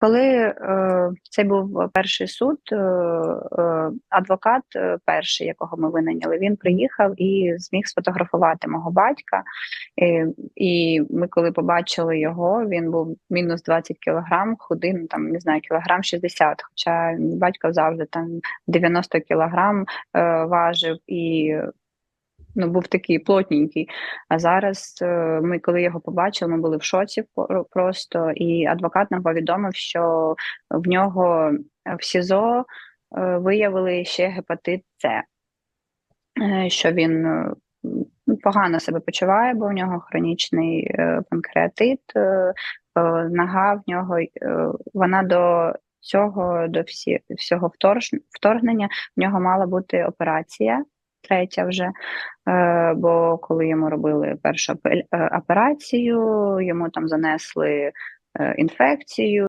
Коли е, це був перший суд, е, е, адвокат перший, якого ми винайняли, він приїхав і зміг сфотографувати мого батька. І ми, коли побачили його, він був мінус 20 кілограм, худий, ну там не знаю, кілограм 60, Хоча батько завжди там 90 кілограм важив і ну, був такий плотненький. А зараз е, ми, коли його побачили, ми були в шоці просто, і адвокат нам повідомив, що в нього в СІЗО е, виявили ще гепатит С, Е, що він погано себе почуває, бо в нього хронічний панкреатит, нога в нього вона до цього, до всі, всього вторгнення, в нього мала бути операція. Третя вже, Е, бо коли йому робили першу е, операцію, йому там занесли е, інфекцію.